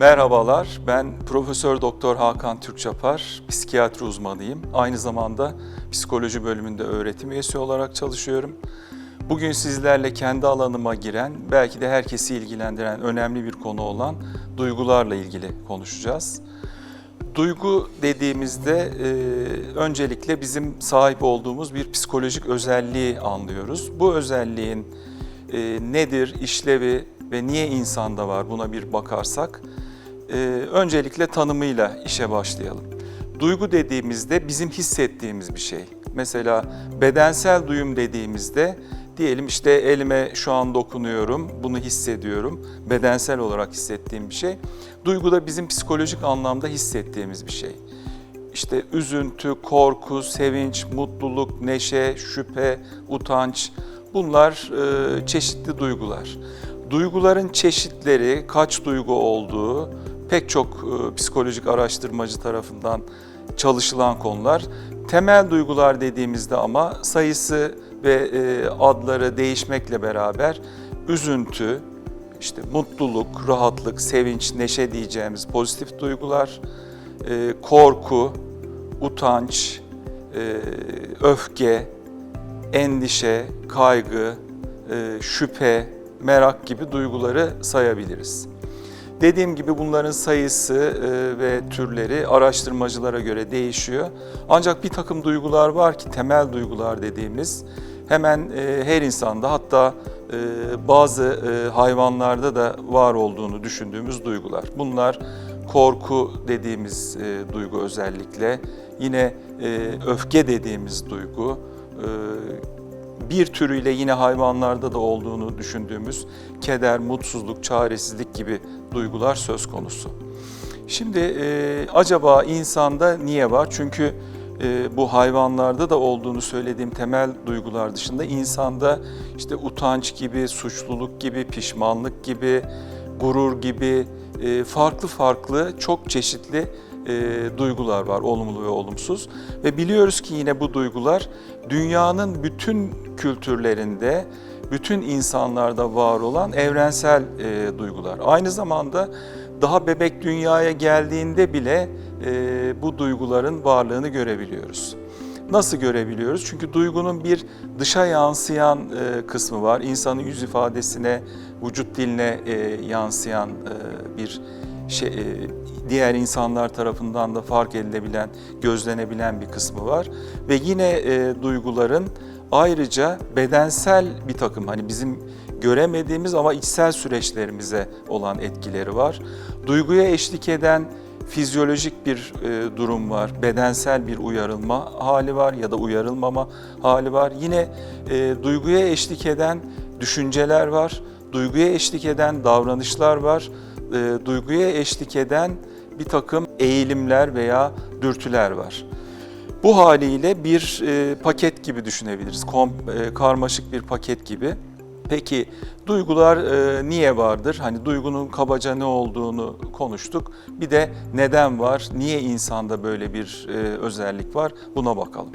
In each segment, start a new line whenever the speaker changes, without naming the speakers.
Merhabalar, ben Profesör Doktor Hakan Türkçapar, psikiyatri uzmanıyım. Aynı zamanda psikoloji bölümünde öğretim üyesi olarak çalışıyorum. Bugün sizlerle kendi alanıma giren, belki de herkesi ilgilendiren önemli bir konu olan duygularla ilgili konuşacağız. Duygu dediğimizde e, öncelikle bizim sahip olduğumuz bir psikolojik özelliği anlıyoruz. Bu özelliğin e, nedir, işlevi ve niye insanda var buna bir bakarsak, e, öncelikle tanımıyla işe başlayalım. Duygu dediğimizde bizim hissettiğimiz bir şey. Mesela bedensel duyum dediğimizde diyelim işte elime şu an dokunuyorum, bunu hissediyorum. Bedensel olarak hissettiğim bir şey. Duygu da bizim psikolojik anlamda hissettiğimiz bir şey. İşte üzüntü, korku, sevinç, mutluluk, neşe, şüphe, utanç bunlar e, çeşitli duygular. Duyguların çeşitleri, kaç duygu olduğu pek çok e, psikolojik araştırmacı tarafından çalışılan konular. Temel duygular dediğimizde ama sayısı ve e, adları değişmekle beraber üzüntü, işte mutluluk, rahatlık, sevinç, neşe diyeceğimiz pozitif duygular, e, korku, utanç, öfke, endişe, kaygı, şüphe, merak gibi duyguları sayabiliriz. Dediğim gibi bunların sayısı e, ve türleri araştırmacılara göre değişiyor. Ancak bir takım duygular var ki temel duygular dediğimiz hemen e, her insanda hatta e, bazı hayvanlarda da var olduğunu düşündüğümüz duygular. Bunlar korku dediğimiz duygu özellikle, yine öfke dediğimiz duygu, bir türüyle yine hayvanlarda da olduğunu düşündüğümüz keder, mutsuzluk, çaresizlik gibi duygular söz konusu. Şimdi e, acaba insanda niye var? Çünkü e, bu hayvanlarda da olduğunu söylediğim temel duygular dışında insanda işte utanç gibi, suçluluk gibi, pişmanlık gibi, gurur gibi e, farklı farklı çok çeşitli e, duygular var, olumlu ve olumsuz. Ve biliyoruz ki yine bu duygular dünyanın bütün kültürlerinde, bütün insanlarda var olan evrensel e, duygular. Aynı zamanda daha bebek dünyaya geldiğinde bile e, bu duyguların varlığını görebiliyoruz. Nasıl görebiliyoruz? Çünkü duygunun bir dışa yansıyan e, kısmı var. İnsanın yüz ifadesine, vücut diline e, yansıyan e, bir şey, e, diğer insanlar tarafından da fark edilebilen, gözlenebilen bir kısmı var. Ve yine e, duyguların ayrıca bedensel bir takım hani bizim göremediğimiz ama içsel süreçlerimize olan etkileri var. Duyguya eşlik eden fizyolojik bir e, durum var, bedensel bir uyarılma hali var ya da uyarılmama hali var. Yine e, duyguya eşlik eden düşünceler var, duyguya eşlik eden davranışlar var, e, duyguya eşlik eden bir takım eğilimler veya dürtüler var. Bu haliyle bir e, paket gibi düşünebiliriz, Kom, e, karmaşık bir paket gibi. Peki duygular e, niye vardır? Hani duygunun kabaca ne olduğunu konuştuk. Bir de neden var? Niye insanda böyle bir e, özellik var? Buna bakalım.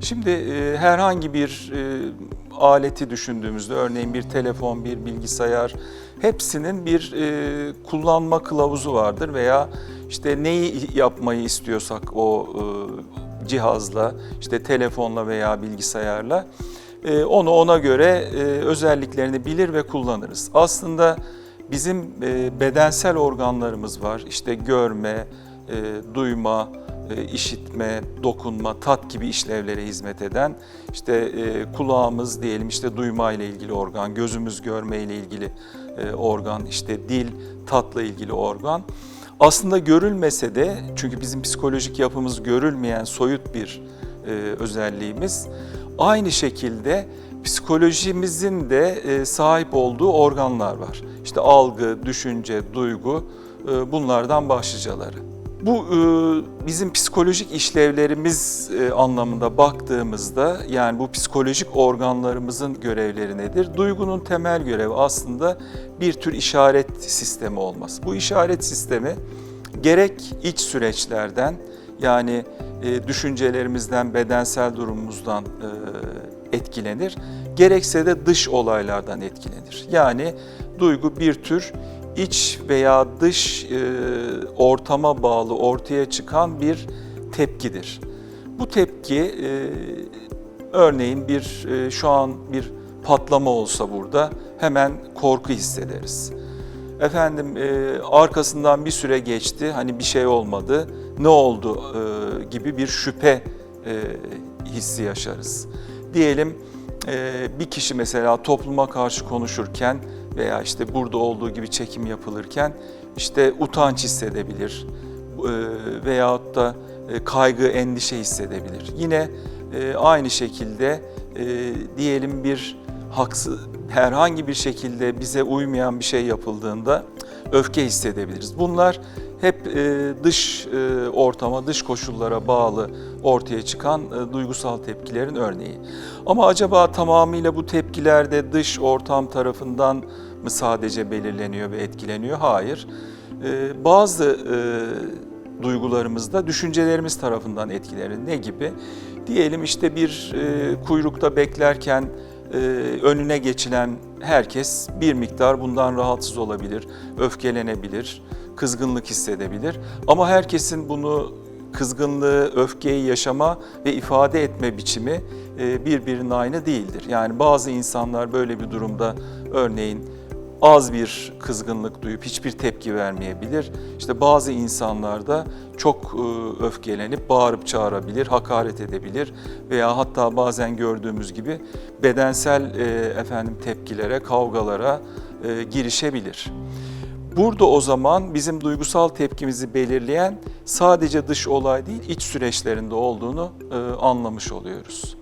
Şimdi e, herhangi bir e, aleti düşündüğümüzde örneğin bir telefon, bir bilgisayar hepsinin bir e, kullanma kılavuzu vardır veya işte neyi yapmayı istiyorsak o e, cihazla, işte telefonla veya bilgisayarla e, onu ona göre e, özelliklerini bilir ve kullanırız. Aslında bizim e, bedensel organlarımız var. İşte görme, duyma, işitme, dokunma, tat gibi işlevlere hizmet eden işte kulağımız diyelim işte duyma ile ilgili organ, gözümüz görme ile ilgili organ, işte dil tatla ilgili organ. Aslında görülmese de çünkü bizim psikolojik yapımız görülmeyen soyut bir özelliğimiz Aynı şekilde psikolojimizin de e, sahip olduğu organlar var. İşte algı, düşünce, duygu e, bunlardan başlıcaları. Bu e, bizim psikolojik işlevlerimiz anlamında baktığımızda yani bu psikolojik organlarımızın görevleri nedir? Duygunun temel görevi aslında bir tür işaret sistemi olması. Bu işaret sistemi gerek iç süreçlerden yani e, düşüncelerimizden, bedensel durumumuzdan e, etkilenir. Gerekse de dış olaylardan etkilenir. Yani duygu bir tür iç veya dış e, ortama bağlı ortaya çıkan bir tepkidir. Bu tepki e, örneğin bir e, şu an bir patlama olsa burada hemen korku hissederiz. Efendim e, arkasından bir süre geçti hani bir şey olmadı ne oldu e, gibi bir şüphe e, hissi yaşarız. Diyelim e, bir kişi mesela topluma karşı konuşurken veya işte burada olduğu gibi çekim yapılırken işte utanç hissedebilir e, veyahut da e, kaygı, endişe hissedebilir. Yine e, aynı şekilde diyelim bir haksız herhangi bir şekilde bize uymayan bir şey yapıldığında öfke hissedebiliriz. Bunlar hep e, dış e, ortama, dış koşullara bağlı ortaya çıkan e, duygusal tepkilerin örneği. Ama acaba tamamıyla bu tepkiler de dış ortam tarafından mı sadece belirleniyor ve etkileniyor? Hayır. Bazı duygularımızda düşüncelerimiz tarafından etkilenir. Ne gibi? Diyelim işte bir kuyrukta beklerken e, önüne geçilen herkes bir miktar bundan rahatsız olabilir, öfkelenebilir, kızgınlık hissedebilir. Ama herkesin bunu kızgınlığı, öfkeyi yaşama ve ifade etme biçimi e, birbirinin aynı değildir. Yani bazı insanlar böyle bir durumda örneğin az bir kızgınlık duyup hiçbir tepki vermeyebilir. İşte bazı insanlar da çok e, öfkelenip bağırıp çağırabilir, hakaret edebilir veya hatta bazen gördüğümüz gibi bedensel e, efendim tepkilere, kavgalara e, girişebilir. Burada o zaman bizim duygusal tepkimizi belirleyen sadece dış olay değil, iç süreçlerinde olduğunu anlamış oluyoruz.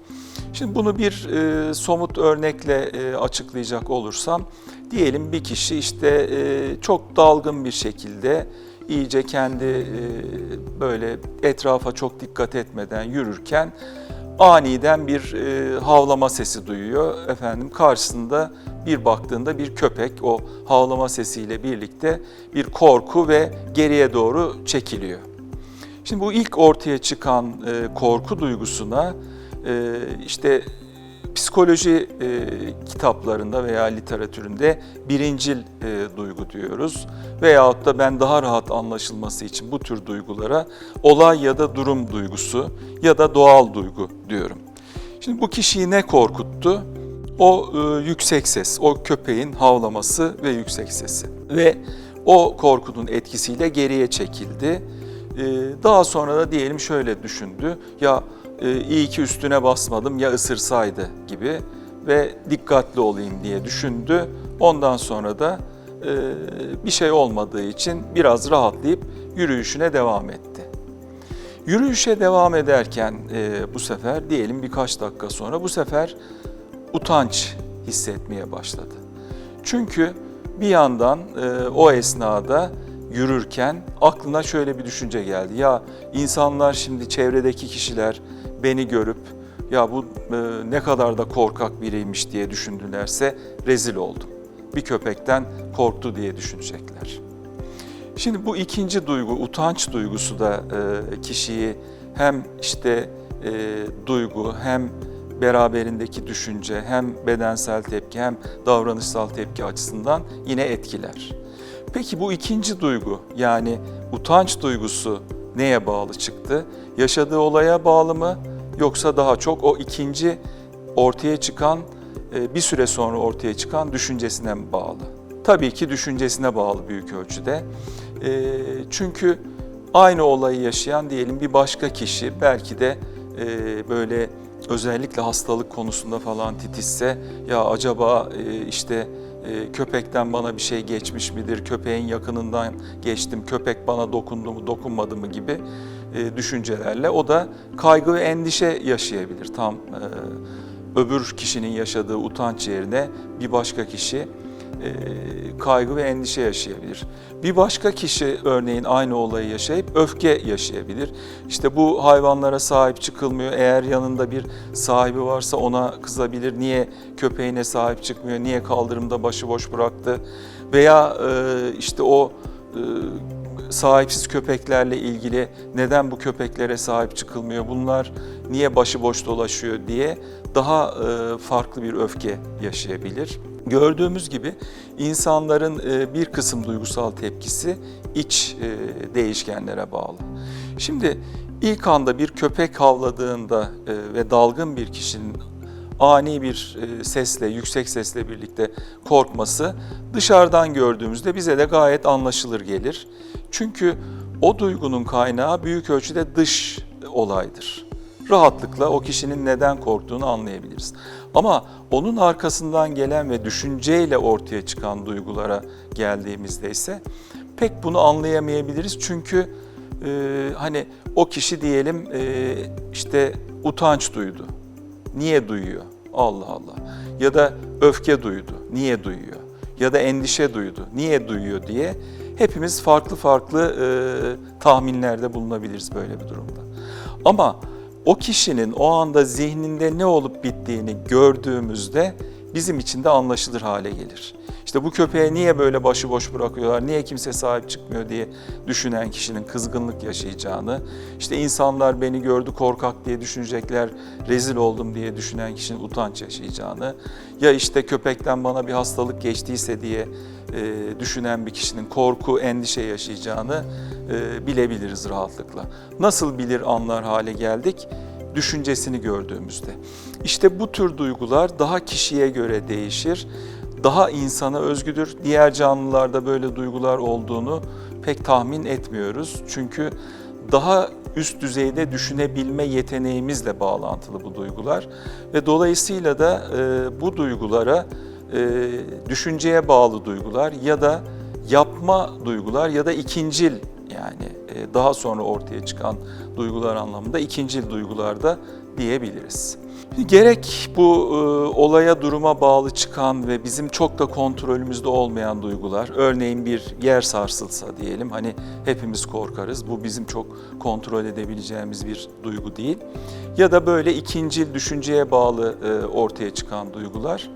Şimdi bunu bir somut örnekle açıklayacak olursam, diyelim bir kişi işte e, çok dalgın bir şekilde iyice kendi e, böyle etrafa çok dikkat etmeden yürürken aniden bir e, havlama sesi duyuyor. Efendim karşısında bir baktığında bir köpek o havlama sesiyle birlikte bir korku ve geriye doğru çekiliyor. Şimdi bu ilk ortaya çıkan e, korku duygusuna e, işte psikoloji e, kitaplarında veya literatüründe birincil e, duygu diyoruz. Veyahut da ben daha rahat anlaşılması için bu tür duygulara olay ya da durum duygusu ya da doğal duygu diyorum. Şimdi bu kişiyi ne korkuttu? O e, yüksek ses, o köpeğin havlaması ve yüksek sesi. Ve o korkunun etkisiyle geriye çekildi. E, daha sonra da diyelim şöyle düşündü. Ya iyi ki üstüne basmadım ya ısırsaydı gibi ve dikkatli olayım diye düşündü. Ondan sonra da e, bir şey olmadığı için biraz rahatlayıp yürüyüşüne devam etti. Yürüyüşe devam ederken e, bu sefer diyelim birkaç dakika sonra bu sefer utanç hissetmeye başladı. Çünkü bir yandan e, o esnada yürürken aklına şöyle bir düşünce geldi. Ya insanlar şimdi çevredeki kişiler beni görüp ya bu e, ne kadar da korkak biriymiş diye düşündülerse rezil oldum. Bir köpekten korktu diye düşünecekler. Şimdi bu ikinci duygu, utanç duygusu da e, kişiyi hem işte e, duygu hem beraberindeki düşünce hem bedensel tepki hem davranışsal tepki açısından yine etkiler. Peki bu ikinci duygu yani utanç duygusu neye bağlı çıktı? Yaşadığı olaya bağlı mı yoksa daha çok o ikinci ortaya çıkan e, bir süre sonra ortaya çıkan düşüncesine bağlı? Tabii ki düşüncesine bağlı büyük ölçüde. E, çünkü aynı olayı yaşayan diyelim bir başka kişi belki de e, böyle özellikle hastalık konusunda falan titizse ya acaba işte köpekten bana bir şey geçmiş midir, köpeğin yakınından geçtim, köpek bana dokundu mu, dokunmadı mı gibi düşüncelerle o da kaygı ve endişe yaşayabilir. Tam öbür kişinin yaşadığı utanç yerine bir başka kişi kaygı ve endişe yaşayabilir. Bir başka kişi örneğin aynı olayı yaşayıp öfke yaşayabilir. İşte bu hayvanlara sahip çıkılmıyor. Eğer yanında bir sahibi varsa ona kızabilir. Niye köpeğine sahip çıkmıyor? Niye kaldırımda başıboş bıraktı? Veya işte o sahipsiz köpeklerle ilgili neden bu köpeklere sahip çıkılmıyor? Bunlar niye başıboş dolaşıyor diye daha farklı bir öfke yaşayabilir. Gördüğümüz gibi insanların e, bir kısım duygusal tepkisi iç e, değişkenlere bağlı. Şimdi ilk anda bir köpek havladığında e, ve dalgın bir kişinin ani bir e, sesle, yüksek sesle birlikte korkması dışarıdan gördüğümüzde bize de gayet anlaşılır gelir. Çünkü o duygunun kaynağı büyük ölçüde dış olaydır. Rahatlıkla o kişinin neden korktuğunu anlayabiliriz. Ama onun arkasından gelen ve düşünceyle ortaya çıkan duygulara geldiğimizde ise pek bunu anlayamayabiliriz. Çünkü e, hani o kişi diyelim e, işte utanç duydu. Niye duyuyor? Allah Allah. Ya da öfke duydu. Niye duyuyor? Ya da endişe duydu. Niye duyuyor diye hepimiz farklı farklı e, tahminlerde bulunabiliriz böyle bir durumda. Ama o kişinin o anda zihninde ne olup bittiğini gördüğümüzde bizim için de anlaşılır hale gelir. İşte bu köpeğe niye böyle başıboş bırakıyorlar, niye kimse sahip çıkmıyor diye düşünen kişinin kızgınlık yaşayacağını, işte insanlar beni gördü korkak diye düşünecekler, rezil oldum diye düşünen kişinin utanç yaşayacağını, ya işte köpekten bana bir hastalık geçtiyse diye e, düşünen bir kişinin korku, endişe yaşayacağını e, bilebiliriz rahatlıkla. Nasıl bilir anlar hale geldik? Düşüncesini gördüğümüzde. İşte bu tür duygular daha kişiye göre değişir daha insana özgüdür. Diğer canlılarda böyle duygular olduğunu pek tahmin etmiyoruz. Çünkü daha üst düzeyde düşünebilme yeteneğimizle bağlantılı bu duygular ve dolayısıyla da e, bu duygulara e, düşünceye bağlı duygular ya da yapma duygular ya da ikincil yani e, daha sonra ortaya çıkan duygular anlamında ikincil duygularda diyebiliriz. Gerek bu e, olaya duruma bağlı çıkan ve bizim çok da kontrolümüzde olmayan duygular, örneğin bir yer sarsılsa diyelim, hani hepimiz korkarız, bu bizim çok kontrol edebileceğimiz bir duygu değil. Ya da böyle ikincil düşünceye bağlı e, ortaya çıkan duygular.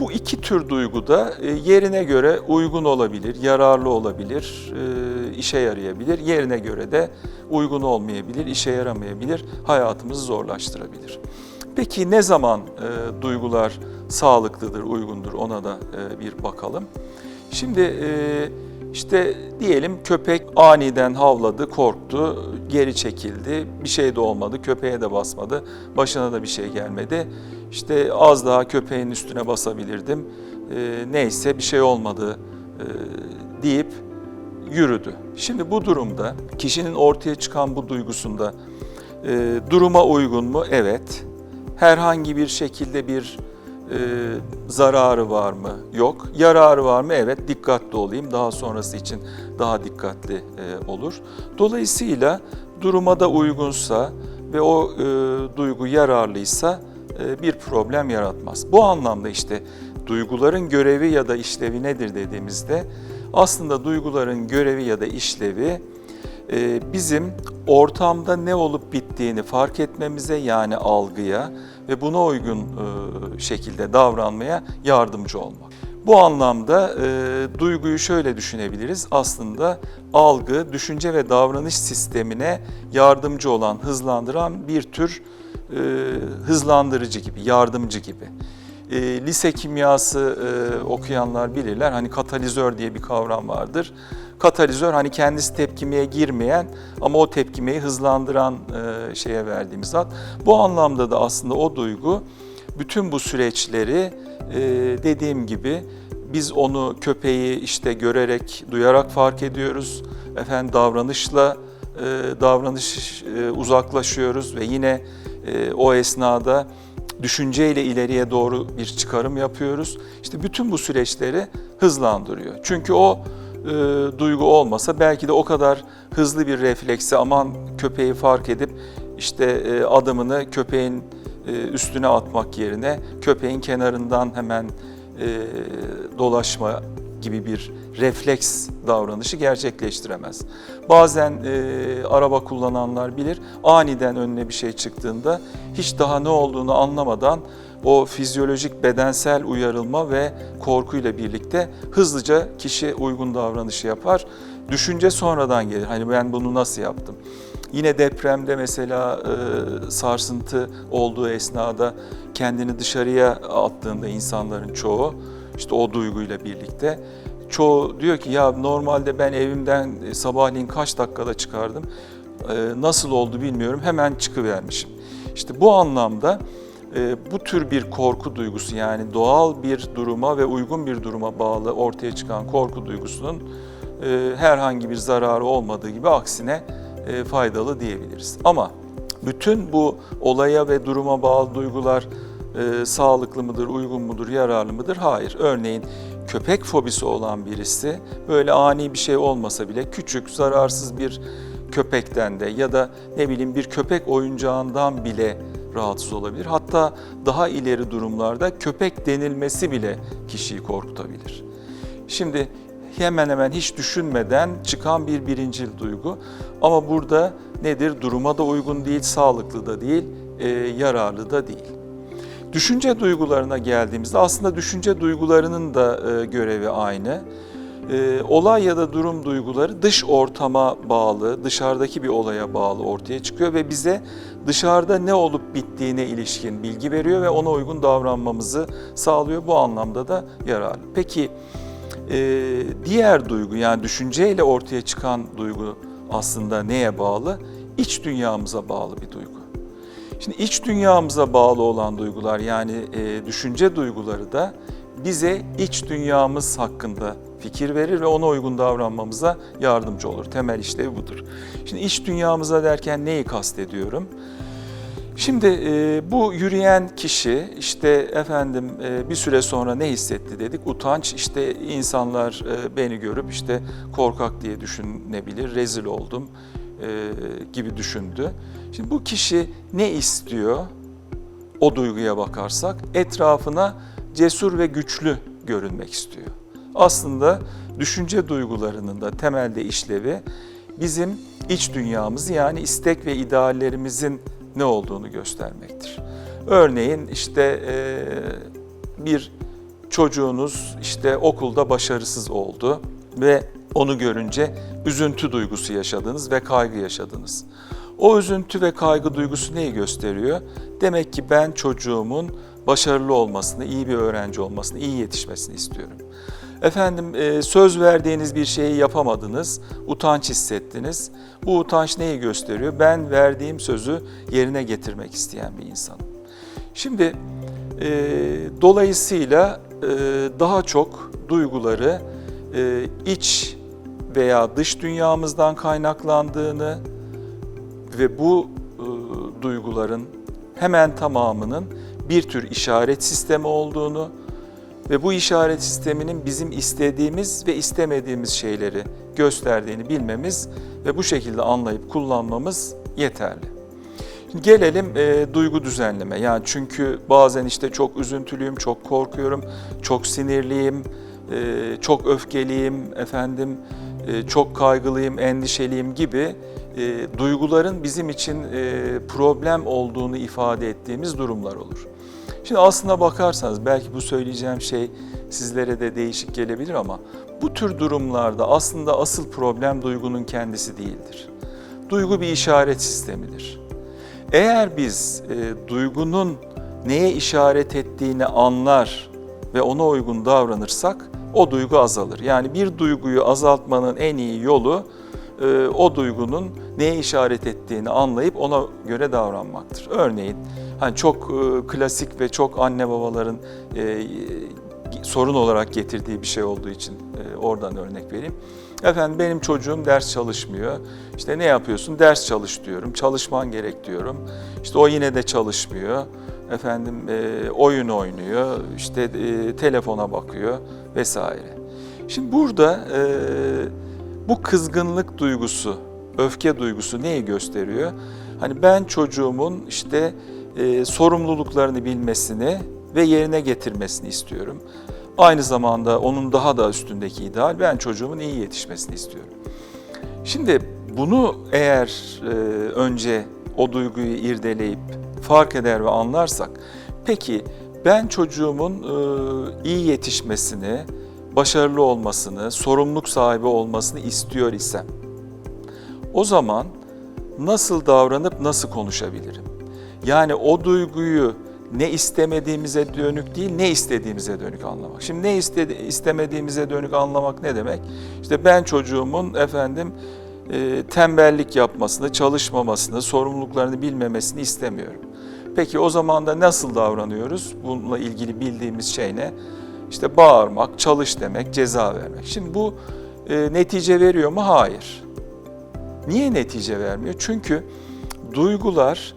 Bu iki tür duygu da e, yerine göre uygun olabilir, yararlı olabilir, e, işe yarayabilir. Yerine göre de uygun olmayabilir, işe yaramayabilir, hayatımızı zorlaştırabilir. Peki ne zaman e, duygular sağlıklıdır, uygundur ona da e, bir bakalım. Şimdi e, işte diyelim köpek aniden havladı, korktu, geri çekildi, bir şey de olmadı, köpeğe de basmadı, başına da bir şey gelmedi. İşte az daha köpeğin üstüne basabilirdim, e, neyse bir şey olmadı e, deyip yürüdü. Şimdi bu durumda kişinin ortaya çıkan bu duygusunda e, duruma uygun mu? Evet herhangi bir şekilde bir e, zararı var mı? Yok. Yararı var mı? Evet. Dikkatli olayım. Daha sonrası için daha dikkatli e, olur. Dolayısıyla duruma da uygunsa ve o e, duygu yararlıysa e, bir problem yaratmaz. Bu anlamda işte duyguların görevi ya da işlevi nedir dediğimizde aslında duyguların görevi ya da işlevi e, bizim ortamda ne olup bittiğini fark etmemize yani algıya ve buna uygun e, şekilde davranmaya yardımcı olmak. Bu anlamda e, duyguyu şöyle düşünebiliriz. Aslında algı, düşünce ve davranış sistemine yardımcı olan, hızlandıran bir tür e, hızlandırıcı gibi, yardımcı gibi. E, lise kimyası e, okuyanlar bilirler. Hani katalizör diye bir kavram vardır. Katalizör hani kendisi tepkimeye girmeyen ama o tepkimeyi hızlandıran e, şeye verdiğimiz ad. Bu anlamda da aslında o duygu bütün bu süreçleri e, dediğim gibi biz onu köpeği işte görerek, duyarak fark ediyoruz. Efendim davranışla e, davranış e, uzaklaşıyoruz ve yine e, o esnada düşünceyle ileriye doğru bir çıkarım yapıyoruz. İşte bütün bu süreçleri hızlandırıyor. Çünkü o e, duygu olmasa belki de o kadar hızlı bir refleksi aman köpeği fark edip işte e, adımını köpeğin e, üstüne atmak yerine köpeğin kenarından hemen e, dolaşma gibi bir refleks davranışı gerçekleştiremez. Bazen e, araba kullananlar bilir, aniden önüne bir şey çıktığında hiç daha ne olduğunu anlamadan o fizyolojik bedensel uyarılma ve korkuyla birlikte hızlıca kişi uygun davranışı yapar. Düşünce sonradan gelir. Hani ben bunu nasıl yaptım? Yine depremde mesela e, sarsıntı olduğu esnada kendini dışarıya attığında insanların çoğu işte o duyguyla birlikte çoğu diyor ki ya normalde ben evimden e, sabahleyin kaç dakikada çıkardım e, nasıl oldu bilmiyorum hemen çıkıvermişim. İşte bu anlamda e, bu tür bir korku duygusu yani doğal bir duruma ve uygun bir duruma bağlı ortaya çıkan korku duygusunun herhangi bir zararı olmadığı gibi aksine faydalı diyebiliriz. Ama bütün bu olaya ve duruma bağlı duygular e, sağlıklı mıdır, uygun mudur, yararlı mıdır? Hayır. Örneğin köpek fobisi olan birisi böyle ani bir şey olmasa bile küçük, zararsız bir köpekten de ya da ne bileyim bir köpek oyuncağından bile rahatsız olabilir. Hatta daha ileri durumlarda köpek denilmesi bile kişiyi korkutabilir. Şimdi hemen hemen hiç düşünmeden çıkan bir birincil duygu ama burada nedir? Duruma da uygun değil, sağlıklı da değil, e, yararlı da değil. Düşünce duygularına geldiğimizde aslında düşünce duygularının da e, görevi aynı. E, olay ya da durum duyguları dış ortama bağlı, dışarıdaki bir olaya bağlı ortaya çıkıyor ve bize dışarıda ne olup bittiğine ilişkin bilgi veriyor ve ona uygun davranmamızı sağlıyor. Bu anlamda da yararlı. Peki e, diğer duygu yani düşünceyle ortaya çıkan duygu aslında neye bağlı? İç dünyamıza bağlı bir duygu. Şimdi iç dünyamıza bağlı olan duygular yani e, düşünce duyguları da bize iç dünyamız hakkında fikir verir ve ona uygun davranmamıza yardımcı olur. Temel işlevi budur. Şimdi iç dünyamıza derken neyi kastediyorum? Şimdi e, bu yürüyen kişi işte efendim e, bir süre sonra ne hissetti dedik? Utanç işte insanlar e, beni görüp işte korkak diye düşünebilir, rezil oldum e, gibi düşündü. Şimdi bu kişi ne istiyor? O duyguya bakarsak etrafına cesur ve güçlü görünmek istiyor. Aslında düşünce duygularının da temelde işlevi bizim iç dünyamızı yani istek ve ideallerimizin ne olduğunu göstermektir. Örneğin işte e, bir çocuğunuz işte okulda başarısız oldu ve onu görünce üzüntü duygusu yaşadınız ve kaygı yaşadınız. O üzüntü ve kaygı duygusu neyi gösteriyor? Demek ki ben çocuğumun başarılı olmasını, iyi bir öğrenci olmasını, iyi yetişmesini istiyorum. Efendim e, söz verdiğiniz bir şeyi yapamadınız, utanç hissettiniz. Bu utanç neyi gösteriyor? Ben verdiğim sözü yerine getirmek isteyen bir insanım. Şimdi e, dolayısıyla e, daha çok duyguları e, iç veya dış dünyamızdan kaynaklandığını ve bu e, duyguların hemen tamamının bir tür işaret sistemi olduğunu ve bu işaret sisteminin bizim istediğimiz ve istemediğimiz şeyleri gösterdiğini bilmemiz ve bu şekilde anlayıp kullanmamız yeterli. Şimdi gelelim e, duygu düzenleme. Yani çünkü bazen işte çok üzüntülüyüm, çok korkuyorum, çok sinirliyim, e, çok öfkeliyim, efendim, e, çok kaygılıyım, endişeliyim gibi e, duyguların bizim için e, problem olduğunu ifade ettiğimiz durumlar olur. Şimdi aslına bakarsanız belki bu söyleyeceğim şey sizlere de değişik gelebilir ama bu tür durumlarda aslında asıl problem duygunun kendisi değildir. Duygu bir işaret sistemidir. Eğer biz e, duygunun neye işaret ettiğini anlar ve ona uygun davranırsak o duygu azalır. Yani bir duyguyu azaltmanın en iyi yolu e, o duygunun neye işaret ettiğini anlayıp ona göre davranmaktır. Örneğin hani çok e, klasik ve çok anne babaların e, sorun olarak getirdiği bir şey olduğu için e, oradan örnek vereyim. Efendim benim çocuğum ders çalışmıyor. İşte ne yapıyorsun? Ders çalış diyorum. Çalışman gerek diyorum. İşte o yine de çalışmıyor. Efendim e, oyun oynuyor. İşte e, telefona bakıyor vesaire. Şimdi burada e, bu kızgınlık duygusu, öfke duygusu neyi gösteriyor? Hani ben çocuğumun işte e, sorumluluklarını bilmesini ve yerine getirmesini istiyorum. Aynı zamanda onun daha da üstündeki ideal ben çocuğumun iyi yetişmesini istiyorum. Şimdi bunu eğer e, önce o duyguyu irdeleyip fark eder ve anlarsak, peki ben çocuğumun e, iyi yetişmesini, başarılı olmasını, sorumluluk sahibi olmasını istiyor isem, o zaman nasıl davranıp nasıl konuşabilirim? Yani o duyguyu ne istemediğimize dönük değil, ne istediğimize dönük anlamak. Şimdi ne istedi, istemediğimize dönük anlamak ne demek? İşte ben çocuğumun efendim e, tembellik yapmasını, çalışmamasını, sorumluluklarını bilmemesini istemiyorum. Peki o zaman da nasıl davranıyoruz? Bununla ilgili bildiğimiz şey ne? İşte bağırmak, çalış demek, ceza vermek. Şimdi bu e, netice veriyor mu? Hayır. Niye netice vermiyor? Çünkü duygular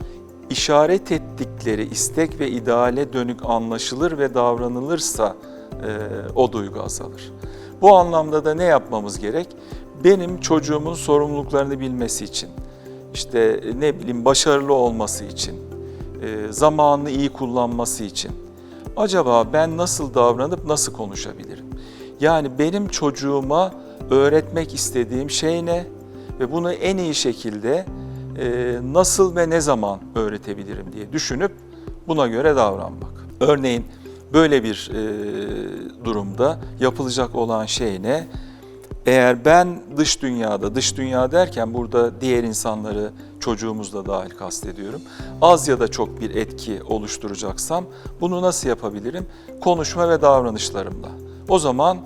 işaret ettikleri istek ve ideale dönük anlaşılır ve davranılırsa e, o duygu azalır. Bu anlamda da ne yapmamız gerek? Benim çocuğumun sorumluluklarını bilmesi için, işte ne bileyim başarılı olması için, e, zamanını iyi kullanması için acaba ben nasıl davranıp nasıl konuşabilirim? Yani benim çocuğuma öğretmek istediğim şey ne ve bunu en iyi şekilde e, nasıl ve ne zaman öğretebilirim diye düşünüp buna göre davranmak. Örneğin böyle bir e, durumda yapılacak olan şey ne? Eğer ben dış dünyada, dış dünya derken burada diğer insanları çocuğumuzla dahil kastediyorum. Az ya da çok bir etki oluşturacaksam bunu nasıl yapabilirim? Konuşma ve davranışlarımla. O zaman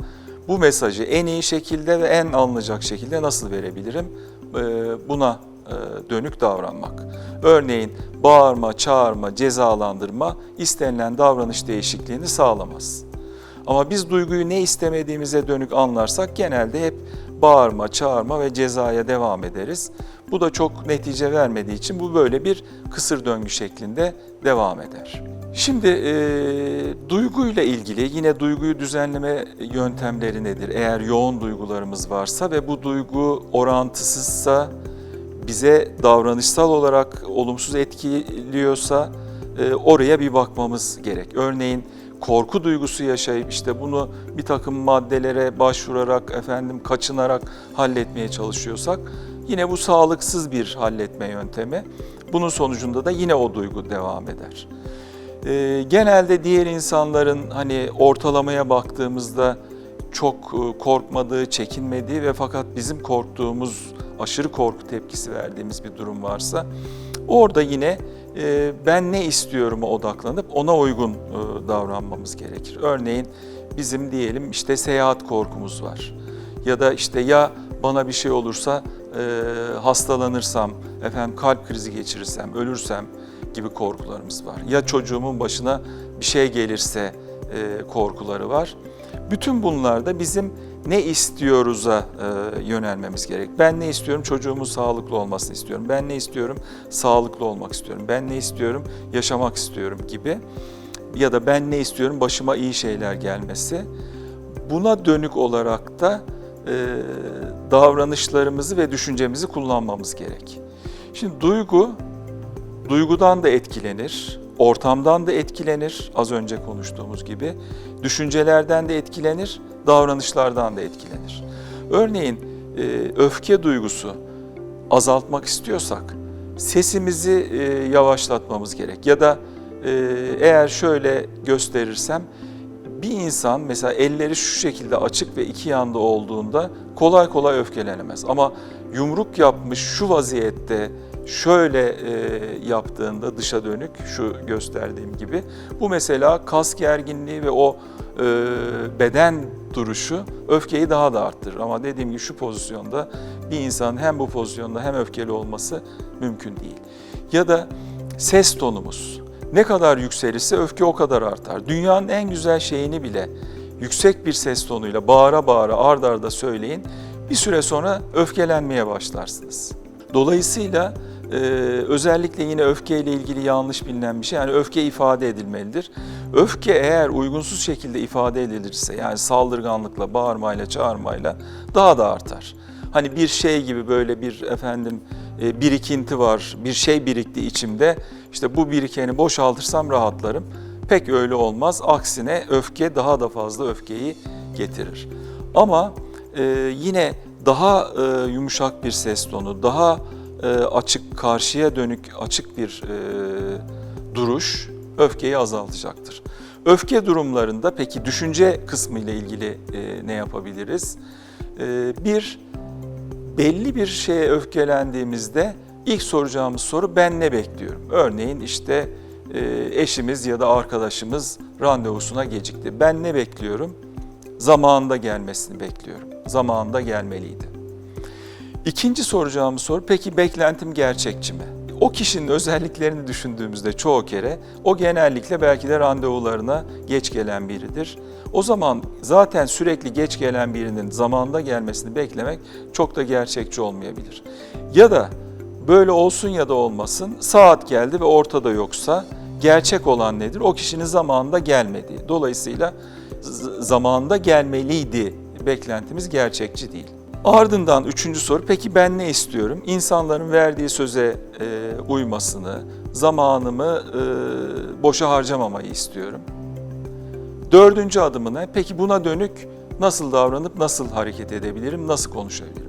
bu mesajı en iyi şekilde ve en alınacak şekilde nasıl verebilirim? Ee, Buna e, dönük davranmak. Örneğin bağırma, çağırma, cezalandırma istenilen davranış değişikliğini sağlamaz. Ama biz duyguyu ne istemediğimize dönük anlarsak genelde hep bağırma, çağırma ve cezaya devam ederiz. Bu da çok netice vermediği için bu böyle bir kısır döngü şeklinde devam eder. Şimdi e, duyguyla ilgili yine duyguyu düzenleme yöntemleri nedir? Eğer yoğun duygularımız varsa ve bu duygu orantısızsa bize davranışsal olarak olumsuz etkiliyorsa e, oraya bir bakmamız gerek. Örneğin korku duygusu yaşayıp işte bunu bir takım maddelere başvurarak efendim kaçınarak halletmeye çalışıyorsak yine bu sağlıksız bir halletme yöntemi. Bunun sonucunda da yine o duygu devam eder. E, genelde diğer insanların hani ortalamaya baktığımızda çok e, korkmadığı, çekinmediği ve fakat bizim korktuğumuz, aşırı korku tepkisi verdiğimiz bir durum varsa orada yine e, ben ne istiyorum'a odaklanıp ona uygun e, davranmamız gerekir. Örneğin bizim diyelim işte seyahat korkumuz var ya da işte ya bana bir şey olursa hastalanırsam, efendim kalp krizi geçirirsem, ölürsem gibi korkularımız var. Ya çocuğumun başına bir şey gelirse korkuları var. Bütün bunlarda bizim ne istiyoruz'a e, yönelmemiz gerek. Ben ne istiyorum? Çocuğumun sağlıklı olmasını istiyorum. Ben ne istiyorum? Sağlıklı olmak istiyorum. Ben ne istiyorum? Yaşamak istiyorum gibi. Ya da ben ne istiyorum? Başıma iyi şeyler gelmesi. Buna dönük olarak da e, davranışlarımızı ve düşüncemizi kullanmamız gerek. Şimdi duygu, duygudan da etkilenir, ortamdan da etkilenir, az önce konuştuğumuz gibi. Düşüncelerden de etkilenir, davranışlardan da etkilenir. Örneğin e, öfke duygusu azaltmak istiyorsak sesimizi e, yavaşlatmamız gerek. Ya da e, eğer şöyle gösterirsem bir insan mesela elleri şu şekilde açık ve iki yanda olduğunda kolay kolay öfkelenemez. Ama yumruk yapmış şu vaziyette şöyle e, yaptığında dışa dönük şu gösterdiğim gibi bu mesela kas gerginliği ve o e, beden duruşu öfkeyi daha da arttırır. Ama dediğim gibi şu pozisyonda bir insanın hem bu pozisyonda hem öfkeli olması mümkün değil. Ya da ses tonumuz ne kadar yükselirse öfke o kadar artar. Dünyanın en güzel şeyini bile yüksek bir ses tonuyla bağıra bağıra ard arda söyleyin bir süre sonra öfkelenmeye başlarsınız. Dolayısıyla e, özellikle yine öfke ile ilgili yanlış bilinen bir şey. Yani öfke ifade edilmelidir. Öfke eğer uygunsuz şekilde ifade edilirse yani saldırganlıkla, bağırmayla, çağırmayla daha da artar. Hani bir şey gibi böyle bir efendim e, birikinti var, bir şey birikti içimde. İşte bu birikeni boşaltırsam rahatlarım. Pek öyle olmaz. Aksine öfke daha da fazla öfkeyi getirir. Ama e, yine daha e, yumuşak bir ses tonu, daha e, açık, karşıya dönük açık bir e, duruş öfkeyi azaltacaktır. Öfke durumlarında peki düşünce kısmı ile ilgili e, ne yapabiliriz? E, bir, belli bir şeye öfkelendiğimizde İlk soracağımız soru ben ne bekliyorum? Örneğin işte e, eşimiz ya da arkadaşımız randevusuna gecikti. Ben ne bekliyorum? Zamanında gelmesini bekliyorum. Zamanında gelmeliydi. İkinci soracağımız soru peki beklentim gerçekçi mi? O kişinin özelliklerini düşündüğümüzde çoğu kere o genellikle belki de randevularına geç gelen biridir. O zaman zaten sürekli geç gelen birinin zamanında gelmesini beklemek çok da gerçekçi olmayabilir. Ya da böyle olsun ya da olmasın saat geldi ve ortada yoksa gerçek olan nedir? O kişinin zamanında gelmediği. Dolayısıyla zamanında gelmeliydi beklentimiz gerçekçi değil. Ardından üçüncü soru, peki ben ne istiyorum? İnsanların verdiği söze e, uymasını, zamanımı e, boşa harcamamayı istiyorum. Dördüncü adımı ne? Peki buna dönük nasıl davranıp nasıl hareket edebilirim, nasıl konuşabilirim?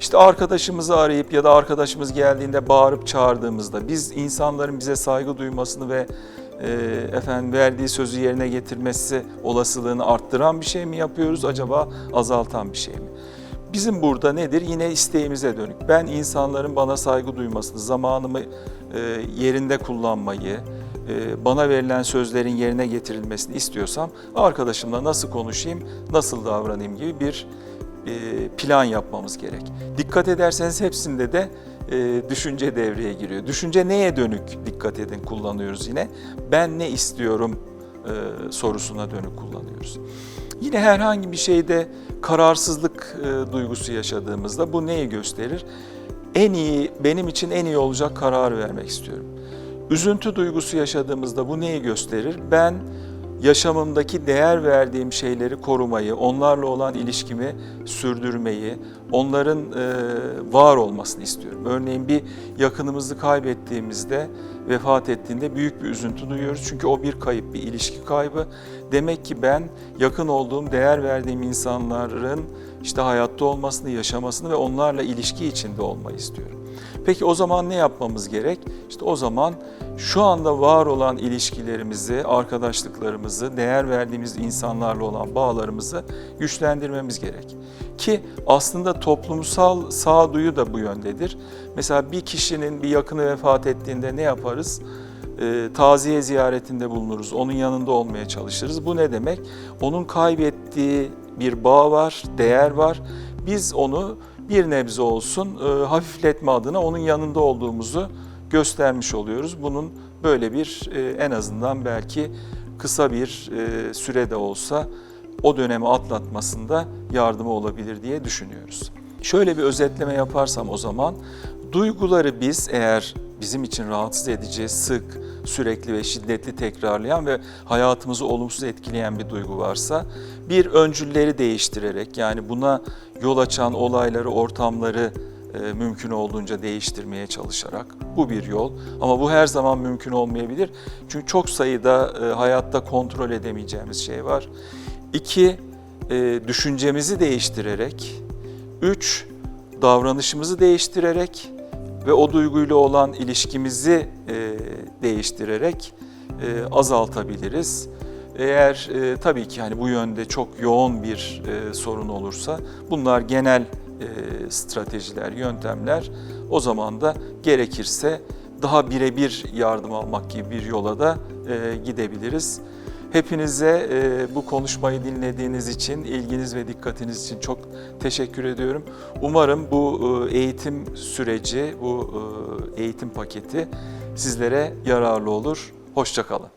İşte arkadaşımızı arayıp ya da arkadaşımız geldiğinde bağırıp çağırdığımızda biz insanların bize saygı duymasını ve e, efendim verdiği sözü yerine getirmesi olasılığını arttıran bir şey mi yapıyoruz acaba azaltan bir şey mi? Bizim burada nedir? Yine isteğimize dönük. Ben insanların bana saygı duymasını, zamanımı e, yerinde kullanmayı, e, bana verilen sözlerin yerine getirilmesini istiyorsam arkadaşımla nasıl konuşayım, nasıl davranayım gibi bir plan yapmamız gerek. Dikkat ederseniz hepsinde de e, düşünce devreye giriyor. Düşünce neye dönük dikkat edin kullanıyoruz yine. Ben ne istiyorum e, sorusuna dönük kullanıyoruz. Yine herhangi bir şeyde kararsızlık e, duygusu yaşadığımızda bu neyi gösterir? En iyi, benim için en iyi olacak kararı vermek istiyorum. Üzüntü duygusu yaşadığımızda bu neyi gösterir? Ben yaşamımdaki değer verdiğim şeyleri korumayı, onlarla olan ilişkimi sürdürmeyi, onların e, var olmasını istiyorum. Örneğin bir yakınımızı kaybettiğimizde, vefat ettiğinde büyük bir üzüntü duyuyoruz. Çünkü o bir kayıp, bir ilişki kaybı. Demek ki ben yakın olduğum, değer verdiğim insanların işte hayatta olmasını, yaşamasını ve onlarla ilişki içinde olmayı istiyorum. Peki o zaman ne yapmamız gerek? İşte o zaman şu anda var olan ilişkilerimizi, arkadaşlıklarımızı, değer verdiğimiz insanlarla olan bağlarımızı güçlendirmemiz gerek. Ki aslında toplumsal sağduyu da bu yöndedir. Mesela bir kişinin bir yakını vefat ettiğinde ne yaparız? E, taziye ziyaretinde bulunuruz, onun yanında olmaya çalışırız. Bu ne demek? Onun kaybettiği bir bağ var, değer var. Biz onu bir nebze olsun e, hafifletme adına onun yanında olduğumuzu göstermiş oluyoruz. Bunun böyle bir e, en azından belki kısa bir e, sürede olsa o dönemi atlatmasında yardımı olabilir diye düşünüyoruz. Şöyle bir özetleme yaparsam o zaman duyguları biz eğer bizim için rahatsız edici, sık, sürekli ve şiddetli tekrarlayan ve hayatımızı olumsuz etkileyen bir duygu varsa bir öncülleri değiştirerek yani buna yol açan olayları, ortamları mümkün olduğunca değiştirmeye çalışarak bu bir yol ama bu her zaman mümkün olmayabilir. Çünkü çok sayıda e, hayatta kontrol edemeyeceğimiz şey var. İki, e, düşüncemizi değiştirerek. Üç, davranışımızı değiştirerek ve o duyguyla olan ilişkimizi e, değiştirerek e, azaltabiliriz. Eğer e, tabii ki hani bu yönde çok yoğun bir e, sorun olursa bunlar genel e, stratejiler, yöntemler o zaman da gerekirse daha birebir yardım almak gibi bir yola da e, gidebiliriz. Hepinize e, bu konuşmayı dinlediğiniz için, ilginiz ve dikkatiniz için çok teşekkür ediyorum. Umarım bu e, eğitim süreci, bu e, eğitim paketi sizlere yararlı olur. Hoşçakalın.